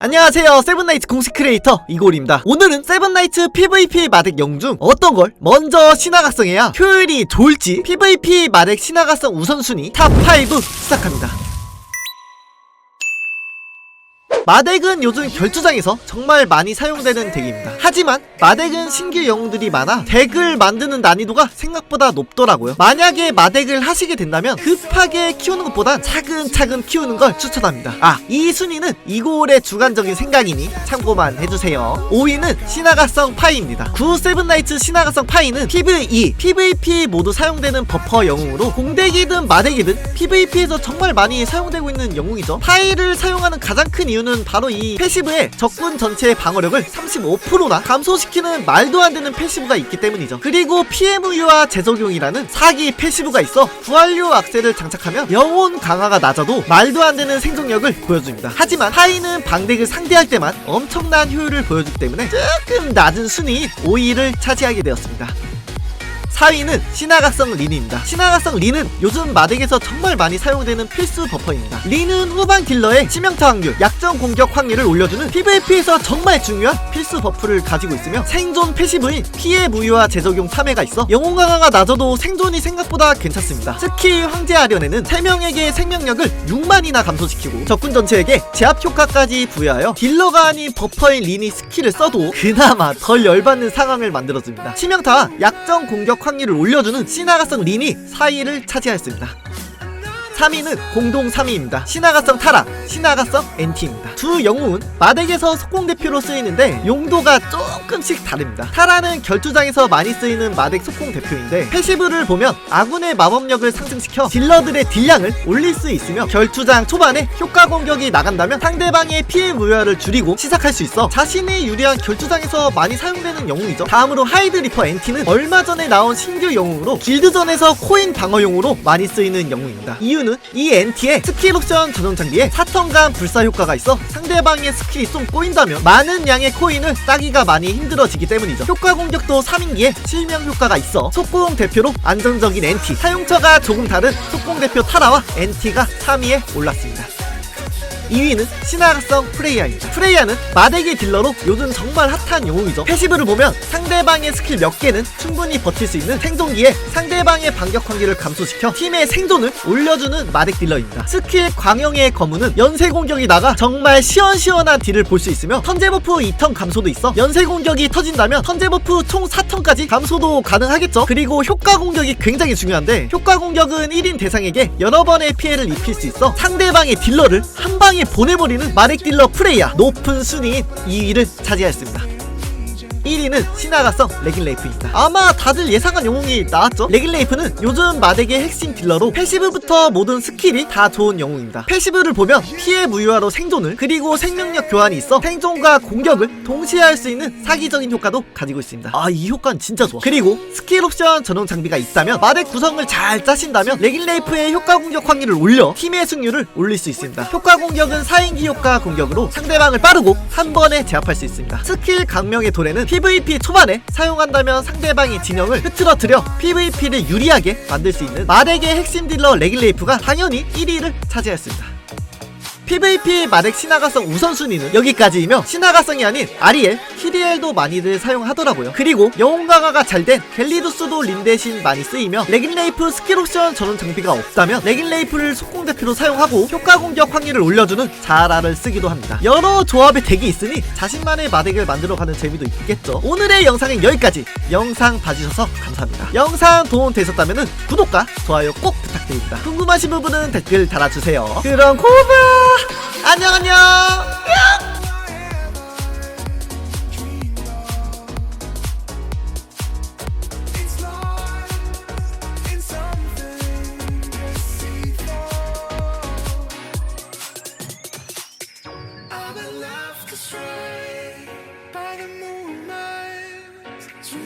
안녕하세요 세븐나이츠 공식 크리에이터 이골입니다. 오늘은 세븐나이츠 PVP 마덱 영중 어떤 걸 먼저 신화각성해야 효율이 좋을지 PVP 마덱 신화각성 우선순위 탑5 시작합니다 마덱은 요즘 결투장에서 정말 많이 사용되는 덱입니다. 하지만 마덱은 신규 영웅들이 많아 덱을 만드는 난이도가 생각보다 높더라고요. 만약에 마덱을 하시게 된다면 급하게 키우는 것보단 차근차근 키우는 걸 추천합니다. 아, 이 순위는 이골의 주관적인 생각이니 참고만 해주세요. 5위는 신화가성 파이입니다. 구 세븐나이츠 신화가성 파이는 PVE, PVP 모두 사용되는 버퍼 영웅으로 공덱이든 마덱이든 PVP에서 정말 많이 사용되고 있는 영웅이죠. 파이를 사용하는 가장 큰 이유는 바로 이 패시브에 적군 전체의 방어력을 35%나 감소시키는 말도 안 되는 패시브가 있기 때문이죠. 그리고 PMU와 재적용이라는 사기 패시브가 있어 부활류 악셀을 장착하면 영혼 강화가 낮아도 말도 안 되는 생존력을 보여줍니다. 하지만 파이는 방덱을 상대할 때만 엄청난 효율을 보여주기 때문에 조금 낮은 순위인 5위를 차지하게 되었습니다. 4위는 신화각성 린입니다. 신화각성 린은 요즘 마덱에서 정말 많이 사용되는 필수 버퍼입니다. 린은 후반 딜러의 치명타 확률, 약점 공격 확률을 올려주는 PVP에서 정말 중요한 필수 버프를 가지고 있으며 생존 패시브인 피해 무효와 재적용 3회가 있어 영웅 강화가 낮아도 생존이 생각보다 괜찮습니다. 특히 황제 아련에는 3명에게 생명력을 6만이나 감소시키고 적군 전체에게 제압 효과까지 부여하여 딜러가 아닌 버퍼인 린이 스킬을 써도 그나마 덜 열받는 상황을 만들어줍니다. 치명타와 약점 공격 확률을 올려주는 신화가성 린이 4위를 차지하였습니다. 3위는 공동 3위입니다. 신화가성 타라, 신화가성 NT입니다. 두 영웅은 마덱에서 속공 대표로 쓰이는데 용도가 조금씩 다릅니다. 타라는 결투장에서 많이 쓰이는 마덱 속공 대표인데 패시브를 보면 아군의 마법력을 상승시켜 딜러들의 딜량을 올릴 수 있으며 결투장 초반에 효과 공격이 나간다면 상대방의 피해 무효를 줄이고 시작할 수 있어 자신의 유리한 결투장에서 많이 사용되는 영웅이죠. 다음으로 하이드 리퍼 NT는 얼마 전에 나온 신규 영웅으로 길드전에서 코인 방어용으로 많이 쓰이는 영웅입니다. 이유는 이 NT의 스킬 옵션 전용 장비에 사턴감 불사 효과가 있어 상대방의 스킬이 좀 꼬인다면 많은 양의 코인을 따기가 많이 힘들어지기 때문이죠. 효과 공격도 3인기에 실명 효과가 있어 속공 대표로 안정적인 NT 사용처가 조금 다른 속공 대표 타라와 NT가 3위에 올랐습니다. 2위는 신화각성 프레이아입니다. 프레이아는 마덱의 딜러로 요즘 정말 핫한 영웅이죠. 패시브를 보면 상대방의 스킬 몇 개는 충분히 버틸 수 있는 생존기에 상대방의 반격 확률을 감소시켜 팀의 생존을 올려주는 마덱 딜러입니다. 스킬 광영의 거무는 연쇄 공격이 나가 정말 시원시원한 딜을 볼 수 있으며 턴제 버프 2턴 감소도 있어 연쇄 공격이 터진다면 턴제 버프 총 4턴까지 감소도 가능하겠죠. 그리고 효과 공격이 굉장히 중요한데 효과 공격은 1인 대상에게 여러 번의 피해를 입힐 수 있어 상대방의 딜러를 한 방에 보내버리는 마렉 딜러 프레이야 높은 순위인 2위를 차지하였습니다. 1위는 신화가성 레길레이프입니다. 아마 다들 예상한 영웅이 나왔죠? 레길레이프는 요즘 마덱의 핵심 딜러로 패시브부터 모든 스킬이 다 좋은 영웅입니다. 패시브를 보면 피해 무효화로 생존을 그리고 생명력 교환이 있어 생존과 공격을 동시에 할 수 있는 사기적인 효과도 가지고 있습니다. 아 이 효과는 진짜 좋아. 그리고 스킬 옵션 전용 장비가 있다면 마덱 구성을 잘 짜신다면 레길레이프의 효과 공격 확률을 올려 팀의 승률을 올릴 수 있습니다. 효과 공격은 4인기 효과 공격으로 상대방을 빠르고 한 번에 제압할 수 있습니다. 스킬 강명의 도래는 PVP 초반에 사용한다면 상대방의 진영을 흐트러뜨려 PVP를 유리하게 만들 수 있는 마덱의 핵심 딜러 레길레이프가 당연히 1위를 차지했습니다. PVP 마덱 신화가성 우선순위는 여기까지이며 신화가성이 아닌 아리엘, 키리엘도 많이들 사용하더라고요. 그리고 영웅 강화가 잘된 갤리두스도 린 대신 많이 쓰이며 레길레이프 스킬 옵션 전원 장비가 없다면 레길레이프를 속공 대표로 사용하고 효과 공격 확률을 올려주는 자라를 쓰기도 합니다. 여러 조합의 덱이 있으니 자신만의 마덱을 만들어가는 재미도 있겠죠. 오늘의 영상은 여기까지. 영상 봐주셔서 감사합니다. 영상 도움 되셨다면 구독과 좋아요 꼭 부탁드립니다. 궁금하신 부분은 댓글 달아주세요. 그럼 고바 안녕 안녕.